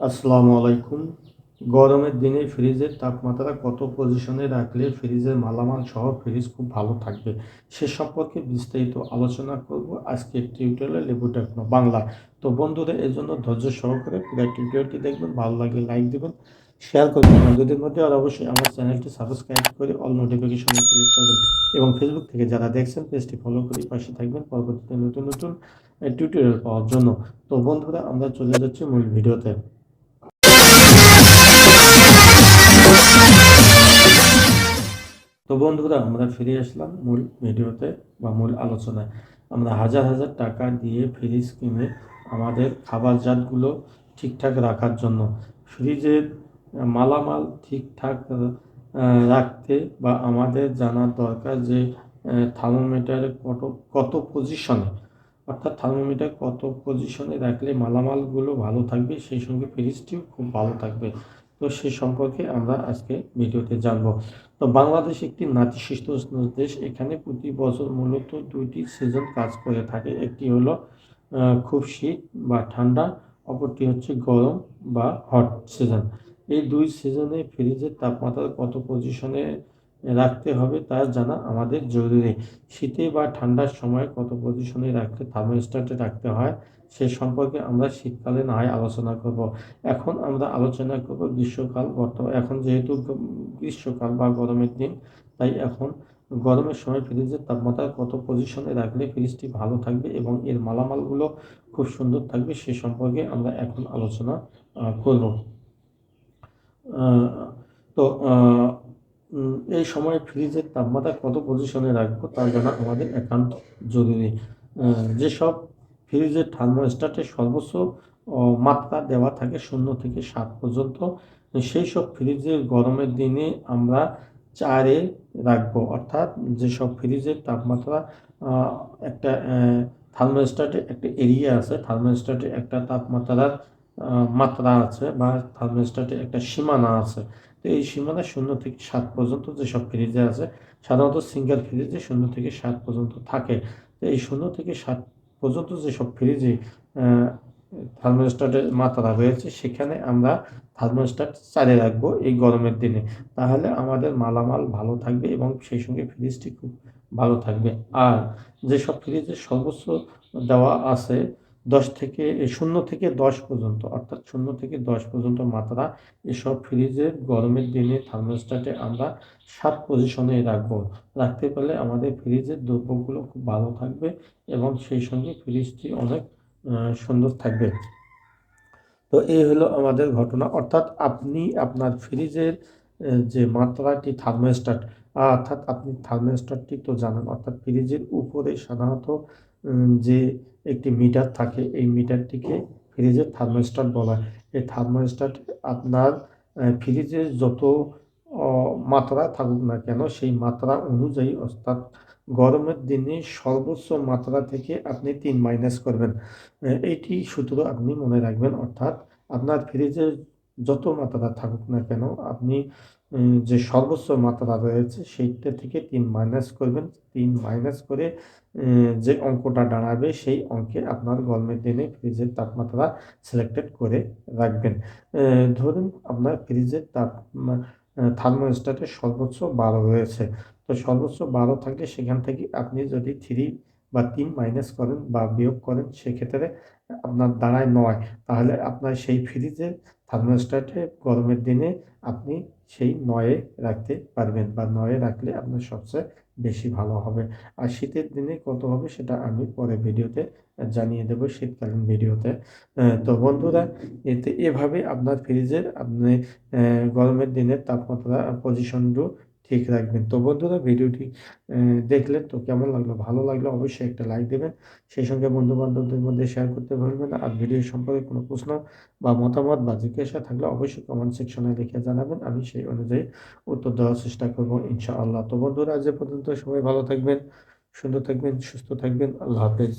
আসসালামু আলাইকুম। গরমের দিনে ফ্রিজের তাপমাত্রা কত পজিশনে রাখলে ফ্রিজের মালামাল সহ ফ্রিজ খুব ভালো থাকবে? সে সম্পর্কে বিস্তারিত আলোচনা করব আজকে টিউটোরিয়ালে লেবু টেকনো বাংলা। তো বন্ধুরা এর জন্য ধৈর্য সহকারে পুরো টিউটোরিয়ালটি দেখবেন, ভালো লাগলে লাইক দেবেন শেয়ার করবেন। বন্ধুদের মধ্যে আর অবশ্যই আমার চ্যানেলটি সাবস্ক্রাইব করে অল নোটিফিকেশনে ক্লিক করবেন এবং ফেসবুক থেকে যারা দেখছেন পেজটি ফলো করে পাশে থাকবেন পরবর্তীতে নতুন নতুন টিউটোরিয়াল পাওয়ার জন্য। তো বন্ধুরা, আমরা চলে যাচ্ছি মূল ভিডিওতে তো বন্ধুরা, আমরা ফিরে আসলাম মূল ভিডিওতে বা মূল আলোচনায়। আমরা হাজার হাজার টাকা দিয়ে ফ্রিজ কিনে আমাদের খাবার জাতগুলো ঠিকঠাক রাখার জন্য ফ্রিজের মালামাল ঠিকঠাক রাখতে বা আমাদের জানার দরকার যে থার্মোমিটারে কত কত পজিশনে অর্থাৎ থার্মোমিটার কত পজিশনে রাখলে মালামালগুলো ভালো থাকবে, সেই সঙ্গে ফ্রিজটিও খুব ভালো থাকবে। তো সে সম্পর্কে আমরা আজকে ভিডিওতে জানব। তো বাংলাদেশ একটি নাতিশীতোষ্ণ দেশ। এখানে প্রতি বছর মূলত দুইটি সিজন কাজ করে থাকে। একটি হলো খুব শীত বা ঠান্ডা, অপরটি হচ্ছে গরম বা হট সিজন এই দুই সিজনে ফ্রিজের তাপমাত্রা কত পজিশনে রাখতে হবে, তা জানা আমাদের জরুরি। শীতে বা ঠান্ডার সময় কত পজিশনে রাখতে, থার্মোস্ট্যাটে রাখতে হয়, সে সম্পর্কে আমরা শীতকালে না হয় আলোচনা করব। এখন আমরা আলোচনা করব গ্রীষ্মকাল, বর্তমান, এখন যেহেতু গ্রীষ্মকাল বা গরমের দিন, তাই এখন গরমের সময় ফ্রিজের তাপমাত্রা কত পজিশনে রাখলে ফ্রিজটি ভালো থাকবে এবং এর মালামালগুলো খুব সুন্দর থাকবে, সে সম্পর্কে আমরা এখন আলোচনা করব। তো এই সময় ফ্রিজের তাপমাত্রা কত পজিশনে রাখব তা জানা আমাদের একান্ত জরুরি। যেসব ফ্রিজের থার্মোস্ট্যাটে সর্বোচ্চ মাত্রা দেওয়া থাকে শূন্য থেকে সাত পর্যন্ত, সেই সব ফ্রিজের গরমের দিনে আমরা চারে রাখব। অর্থাৎ যেসব ফ্রিজের তাপমাত্রা একটা থার্মোস্ট্যাটে একটা এরিয়া আছে থার্মোস্ট্যাটে একটা তাপমাত্রার মাত্রা আছে বা থার্মোস্ট্যাটে একটা সীমানা আছে। তো এই সীমানা শূন্য থেকে সাত পর্যন্ত যেসব ফ্রিজে আছে, সাধারণত সিঙ্গেল ফ্রিজে শূন্য থেকে সাত পর্যন্ত থাকে। তো এই শূন্য থেকে সাত পর্যন্ত যেসব ফ্রিজে থার্মোস্ট্যাটের মাত্রা রয়েছে, সেখানে আমরা থার্মোস্ট্যাট চালিয়ে রাখব এই গরমের দিনে। তাহলে আমাদের মালামাল ভালো থাকবে এবং সেই সঙ্গে ফ্রিজটি খুব ভালো থাকবে। আর যেসব ফ্রিজে সর্বোচ্চ দেওয়া আছে দশ থেকে শূন্য থেকে দশ পর্যন্ত, অর্থাৎ শূন্য থেকে দশ পর্যন্ত মাত্রা এসব ফ্রিজের গরমের দিনে থার্মোস্ট্যাটে আমরা সাত পজিশনে রাখব। রাখতে পারলে আমাদের ফ্রিজের দ্রব্যগুলো খুব ভালো থাকবে এবং সেই সঙ্গে ফ্রিজটি অনেক সুন্দর থাকবে। তো এই হলো আমাদের ঘটনা। অর্থাৎ আপনি আপনার ফ্রিজের যে মাত্রাটি থার্মোস্ট্যাট অর্থাৎ আপনি থার্মোস্ট্যাটটি তো জানেন, অর্থাৎ ফ্রিজের উপরে সাধারণত যে একটি মিটার থাকে, এই মিটারটিকে ফ্রিজের থার্মোস্ট্যাট বলা হয়। এই থার্মোস্ট্যাট আপনার ফ্রিজের যত মাত্রা থাকুক না কেন, সেই মাত্রা অনুযায়ী অর্থাৎ গরমের দিনে সর্বোচ্চ মাত্রা থেকে আপনি তিন মাইনাস করবেন। এইটি সূত্র আপনি মনে রাখবেন। অর্থাৎ আপনার ফ্রিজের যত মাত্রা থাকুক না কেন, আপনি যে সর্বোচ্চ মাত্রা রয়েছে সেইটা থেকে তিন মাইনাস করবেন। তিন মাইনাস করে যে অঙ্কটা দাঁড়াবে সেই অঙ্কে আপনার গরমের দিনে ফ্রিজের তাপমাত্রা সিলেক্টেড করে রাখবেন। ধরুন আপনার ফ্রিজের তাপ থার্মোস্ট্যাটের সর্বোচ্চ বারো রয়েছে। তো সর্বোচ্চ বারো থাকলে সেখান থেকে আপনি যদি থ্রি বা তিন মাইনাস করেন বা বিয়োগ করেন, সেক্ষেত্রে আপনার দাঁড়ায় নয়। তাহলে আপনার সেই ফ্রিজে থার্মোস্ট্যাটে গরমের দিনে আপনি সেই নয়ে রাখতে পারবেন বা নয়ে রাখলে আপনার সবচেয়ে বেশি ভালো হবে। আর শীতের দিনে কত হবে সেটা আমি পরে ভিডিওতে জানিয়ে দেব শীতকালীন ভিডিওতে। তো বন্ধুরা, এতে এভাবে আপনার ফ্রিজের আপনি গরমের দিনের তাপমাত্রা পজিশনটু ঠিক রাখবেন। তো বন্ধুরা, ভিডিওটি দেখলেন তো কেমন লাগল? ভালো লাগলে অবশ্যই একটা লাইক দেবেন। সেই সঙ্গে বন্ধু বান্ধবদের মধ্যে শেয়ার করতে ভুলবেন আর ভিডিও সম্পর্কে কোনো প্রশ্ন বা মতামত বা জিজ্ঞাসা থাকলে অবশ্যই কমেন্ট সেকশনে লিখে জানাবেন। আমি সেই অনুযায়ী উত্তর দেওয়ার চেষ্টা করব ইনশাআল্লাহ। তো বন্ধুরা, আজ পর্যন্ত সবাই ভালো থাকবেন, সুন্দর থাকবেন, সুস্থ থাকবেন। আল্লাহ হাফেজ।